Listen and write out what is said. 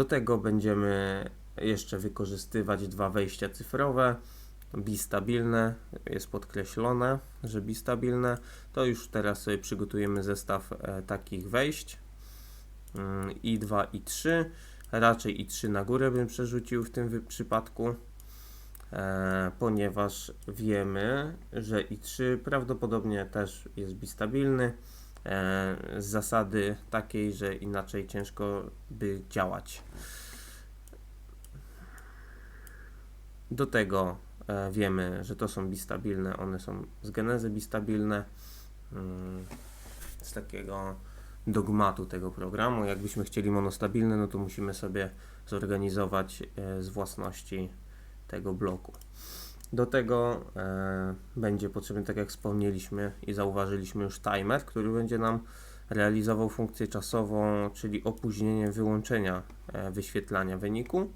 Do tego będziemy jeszcze wykorzystywać dwa wejścia cyfrowe, bistabilne, jest podkreślone, że bistabilne. To już teraz sobie przygotujemy zestaw e, takich wejść mm, i2 i 3. Raczej i3 na górę bym przerzucił w tym przypadku, e, ponieważ wiemy, że i3 prawdopodobnie też jest bistabilny z zasady takiej, że inaczej ciężko by działać. Do tego e, wiemy, że to są bistabilne, one są z genezy bistabilne, mm, z takiego dogmatu tego programu. Jakbyśmy chcieli monostabilne, no to musimy sobie zorganizować e, z własności tego bloku. Do tego e, będzie potrzebny, tak jak wspomnieliśmy i zauważyliśmy już timer, który będzie nam realizował funkcję czasową, czyli opóźnienie wyłączenia e, wyświetlania wyniku.